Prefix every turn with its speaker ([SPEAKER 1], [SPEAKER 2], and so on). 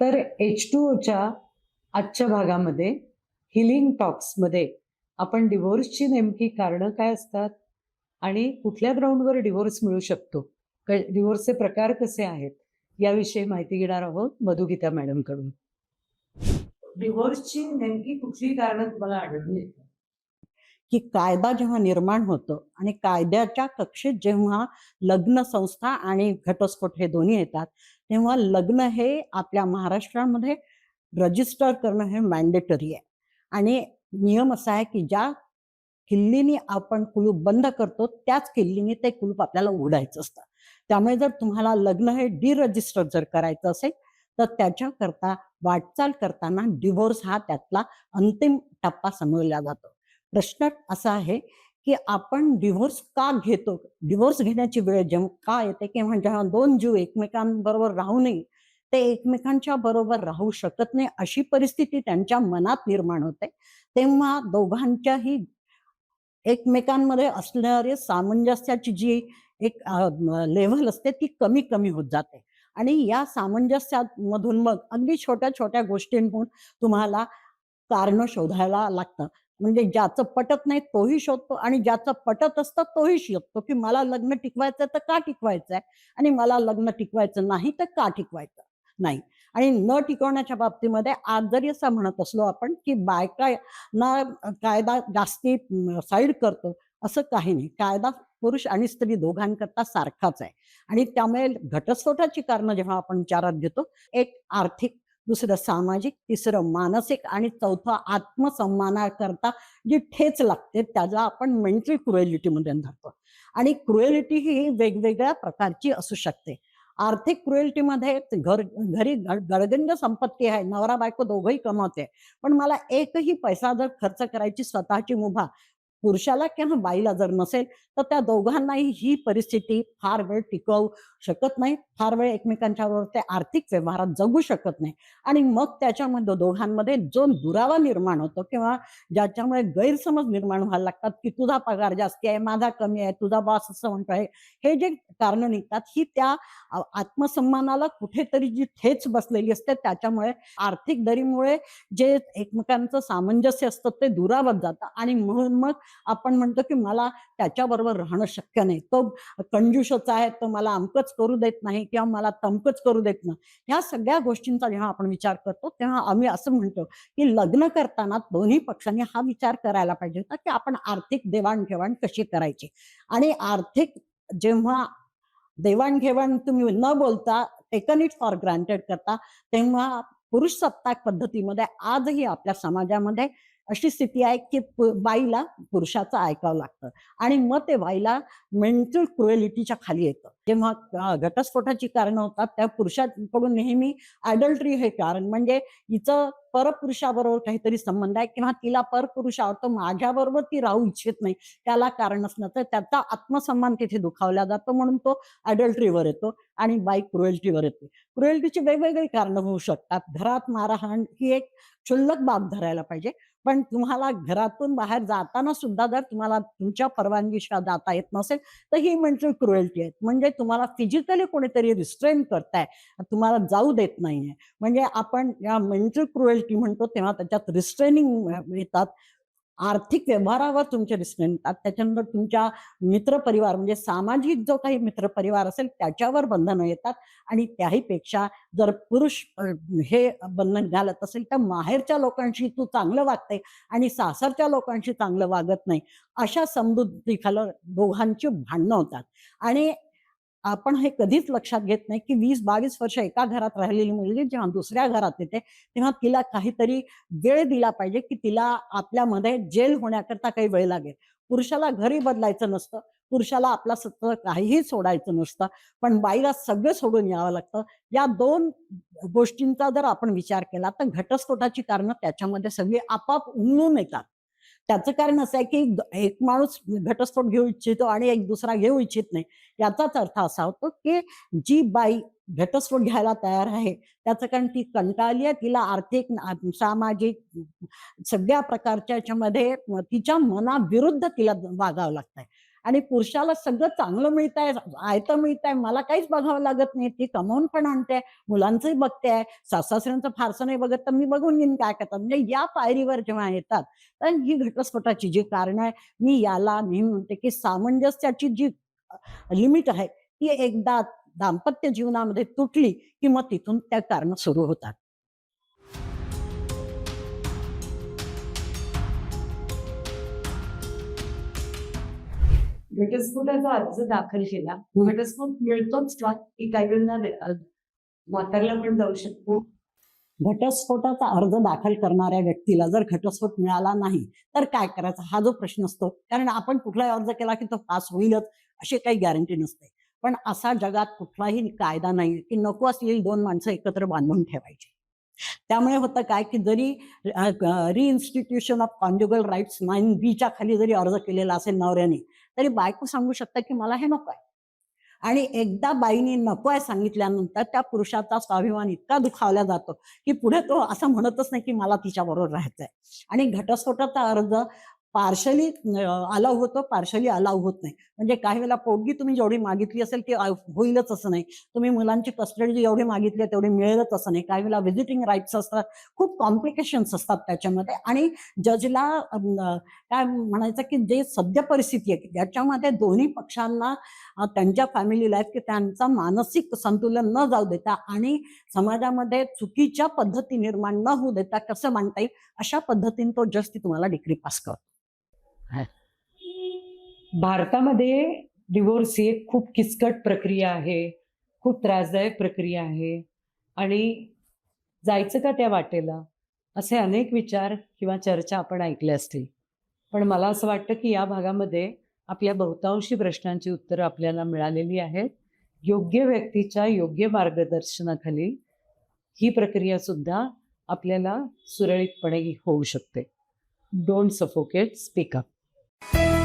[SPEAKER 1] तर H two ओच्या आजच्या भागामध्ये हिलिंग टॉक्समध्ये आपण डिवोर्सची नेमकी कारणं काय असतात आणि कुठल्या ग्राउंडवर डिवोर्स मिळू शकतो? क डिव्होर्सचे प्रकार कसे आहेत? याविषयी माहिती घेणार आहोत मधुगीता मॅडमकडून. डिवोर्सची नेमकी कुठली कारणं तुम्हाला आढळली
[SPEAKER 2] की कायदा जेव्हा निर्माण होतो आणि कायद्याच्या कक्षेत जेव्हा लग्न संस्था आणि घटस्फोट हे दोन्ही येतात तेव्हा लग्न हे आपल्या महाराष्ट्रामध्ये रजिस्टर करणं हे मॅन्डेटरी आहे. आणि नियम असा आहे की ज्या किल्लीनी आपण कुलूप बंद करतो त्याच किल्लीनी ते कुलूप आपल्याला उघडायचं असतं. त्यामुळे जर तुम्हाला लग्न हे डिरजिस्टर जर करायचं असेल तर त्याच्याकरता वाटचाल करताना डिव्होर्स हा त्यातला अंतिम टप्पा समजला जातो. प्रश्न असा आहे की आपण डिव्होर्स का घेतो? डिव्होर्स घेण्याची वेळ जेव्हा का येते? किंवा जेव्हा दोन जीव एकमेकांबरोबर राहू नये ते एकमेकांच्या बरोबर राहू शकत नाही अशी परिस्थिती त्यांच्या मनात निर्माण होते. तेव्हा दोघांच्याही एकमेकांमध्ये असणारे सामंजस्याची जी एक लेव्हल असते ती कमी कमी होत जाते. आणि या सामंजस्यामधून मग अगदी छोट्या छोट्या गोष्टींमधून तुम्हाला कारण शोधायला लागतं. म्हणजे ज्याचं पटत नाही तोही शोधतो आणि ज्याचं पटत असतं तोही शोधतो की मला लग्न टिकवायचं तर का टिकवायचं आहे आणि मला लग्न टिकवायचं नाही तर का टिकवायचं? नाही. आणि न टिकवण्याच्या बाबतीमध्ये आज जरी असं म्हणत असलो आपण की बायका ना कायदा जास्ती साईड करतो असं काही नाही. कायदा पुरुष आणि स्त्री दोघांकरता सारखाच आहे. आणि त्यामुळे घटस्फोटाची कारणं जेव्हा आपण विचारात घेतो एक आर्थिक दुसरं सामाजिक तिसरं मानसिक आणि चौथं आत्मसन्मानाकरता जी ठेच लागते त्याला आपण मेंटल क्रुएलिटीमध्ये धरतो. आणि क्रुएलिटी ही वेगवेगळ्या प्रकारची असू शकते. आर्थिक क्रुएलिटीमध्ये घर घरी गडगंज संपत्ती आहे नवरा बायको दोघंही कमवते. पण मला एकही पैसा जर खर्च करायची स्वतःची मुभा पुरुषाला किंवा बाईला जर नसेल तर त्या दोघांनाही ही परिस्थिती फार वेळ टिकवू शकत नाही. फार वेळ एकमेकांच्या बरोबर ते आर्थिक व्यवहारात जगू शकत नाही. आणि मग त्याच्यामध्ये दोघांमध्ये जो दुरावा निर्माण होतो किंवा ज्याच्यामुळे गैरसमज निर्माण व्हायला लागतात की तुझा पगार जास्ती आहे माझा कमी आहे तुझा बॉस असं आहे हे जे कारण निघतात ही त्या आत्मसन्मानाला कुठेतरी जी ठेच बसलेली असते त्याच्यामुळे आर्थिक दरीमुळे जे एकमेकांचं सामंजस्य असतं ते दुरावत जातं. आणि म्हणून मग आपण म्हणतो की मला त्याच्याबरोबर राहणं शक्य नाही. तो कंजूषच आहे तो मला अमकच करू देत नाही किंवा मला तमकच करू देत नाही. ह्या सगळ्या गोष्टींचा जेव्हा आपण विचार करतो तेव्हा आम्ही असं म्हणतो की लग्न करताना दोन्ही पक्षांनी हा विचार करायला पाहिजे होता की आपण आर्थिक देवाणघेवाण कशी करायची? आणि आर्थिक जेव्हा देवाणघेवाण तुम्ही न बोलता टेकन इट फॉर ग्रांटेड करता तेव्हा पुरुष सत्ताक पद्धतीमध्ये आजही आपल्या समाजामध्ये अशी स्थिती आहे की बाईला पुरुषाचं ऐकावं लागतं. आणि मग ते बाईला मेंटल क्रुएलिटीच्या खाली येतं. जेव्हा घटस्फोटाची कारणं होतात त्या पुरुषाकडून नेहमी अडल्ट्री हे कारण. म्हणजे हिचं परपुरुषाबरोबर काहीतरी संबंध आहे किंवा तिला परपुरुष आवडतो माझ्याबरोबर ती राहू इच्छित नाही. त्याला कारण तर त्याचा आत्मसन्मान तिथे दुखावला जातो म्हणून तो अडल्ट्रीवर येतो आणि बाई क्रुएल्टीवर येते. क्रुएल्टीची वेगवेगळी कारणं होऊ शकतात. घरात मारहाण ही एक क्षुल्लक बाब धरायला पाहिजे. पण तुम्हाला घरातून बाहेर जाताना सुद्धा जर तुम्हाला तुमच्या परवानगीशिवाय जाता येत नसेल तर ही म्हणजे क्रुएल्टी आहे. म्हणजे तुम्हाला फिजिकली कोणीतरी रिस्ट्रेन करताय तुम्हाला जाऊ देत नाहीये. म्हणजे आपण या मेंटल क्रुएल्टी म्हणतो तेव्हा त्याच्यात रिस्ट्रेनिंग येतात. आर्थिक व्यवहारावर तुमचे रिस्ट्रेन येतात. त्याच्यानंतर तुमच्या मित्रपरिवार म्हणजे सामाजिक जो काही मित्रपरिवार असेल त्याच्यावर बंधनं येतात. आणि त्याही पेक्षा जर पुरुष हे बंधन घालत असेल तर माहेरच्या लोकांशी तू चांगलं वागते आणि सासरच्या लोकांशी चांगलं वागत नाही. अशा समृद्धीखालं दोघांची भांडणं होतात. आणि आपण हे कधीच लक्षात घेत नाही की वीस बावीस वर्ष एका घरात राहिलेली मुलगी जेव्हा दुसऱ्या घरात येते तेव्हा तिला काहीतरी वेळ दिला पाहिजे की तिला आपल्यामध्ये जेल होण्याकरता काही वेळ लागेल. पुरुषाला घरी बदलायचं नसतं पुरुषाला आपला सत्र काहीही सोडायचं नसतं पण बाईला सगळं सोडून यावं लागतं. या दोन गोष्टींचा जर आपण विचार केला तर घटस्फोटाची कारणं त्याच्यामध्ये सगळी आपाप उमलून येतात. त्याचं कारण असं आहे की एक माणूस घटस्फोट घेऊ इच्छितो आणि एक दुसरा घेऊ इच्छित नाही. याचाच अर्थ असा होतो की जी बाई घटस्फोट घ्यायला तयार आहे त्याचं कारण ती कंटाळली आहे तिला आर्थिक सामाजिक सगळ्या प्रकारच्या याच्यामध्ये तिच्या मनाविरुद्ध तिला वागावं लागतंय. आणि पुरुषाला सगळं चांगलं मिळत आहे आयतं मिळत आहे मला काहीच बघावं लागत नाही. ती कमावून पण आणते मुलांचंही बघते. सासासऱ्यांचं फारसं नाही बघत तर मी बघून घेईन काय करतात. म्हणजे या पायरीवर जेव्हा येतात तर ही घटस्फोटाची जी कारणं आहे मी याला नेहमी म्हणते की सामंजस्याची जी लिमिट आहे ती एकदा दाम्पत्य जीवनामध्ये तुटली की मग तिथून त्या कारण सुरू होतात.
[SPEAKER 1] घटस्फोटाचा अर्ज दाखल केला.
[SPEAKER 2] हम्म.
[SPEAKER 1] घटस्फोट मिळतोच का? की काही वेळेला म्हातारला पण जाऊ शकतो.
[SPEAKER 2] घटस्फोटाचा अर्ज दाखल करणाऱ्या व्यक्तीला जर घटस्फोट मिळाला नाही तर काय करायचं? हा जो प्रश्न असतो. कारण आपण कुठलाही अर्ज केला की तो पास होईलच अशी काही गॅरंटी नसते. पण असा जगात कुठलाही कायदा नाही की नको असलेली दोन माणसं एकत्र बांधून ठेवायची. त्यामुळे होतं काय की जरी reinstitution of conjugal rights nine बीच्या खाली जरी अर्ज केलेला असेल नवऱ्याने तरी बायको सांगू शकता की मला हे नको आहे आणि एकदा बाईने नको आहे सांगितल्यानंतर त्या पुरुषाचा स्वाभिमान इतका दुखावला जातो की पुढे तो असं म्हणतच नाही की मला तिच्याबरोबर राहायचंय. आणि घटस्फोटाचा अर्ज पार्शली अलाव होतो पार्शली अलाव होत नाही. म्हणजे काही वेळेला पोटगी तुम्ही जेवढी मागितली असेल ती होईलच असं नाही. तुम्ही मुलांची कस्टडी जेवढी मागितली तेवढी मिळेलच असं नाही. काही वेळेला व्हिजिटिंग राईट्स असतात. खूप कॉम्प्लिकेशन्स असतात त्याच्यामध्ये. आणि जजला काय म्हणायचं की जे सद्य परिस्थिती आहे त्याच्यामध्ये दोन्ही पक्षांना त्यांच्या फॅमिली लाईफ की त्यांचा मानसिक संतुलन न जाऊ देता आणि समाजामध्ये चुकीच्या पद्धती निर्माण न होऊ देता कसं मांडता येईल अशा पद्धतीने तो जस्ट तुम्हाला डिग्री पास करतो.
[SPEAKER 1] भारतामध्ये डिवोर्स ही एक खूप किचकट प्रक्रिया आहे खूप त्रासदायक प्रक्रिया आहे. आणि जायचं का त्या वाटेला? असे अनेक विचार किंवा चर्चा आपण ऐकल्या असतील. पण मला असं वाटतं की या भागामध्ये आपल्या बहुतांशी प्रश्नांची उत्तरं आपल्याला मिळालेली आहेत. योग्य व्यक्तीच्या योग्य मार्गदर्शनाखाली ही प्रक्रिया सुद्धा आपल्याला सुरळीतपणे होऊ शकते. Don't suffocate speak up Thank you.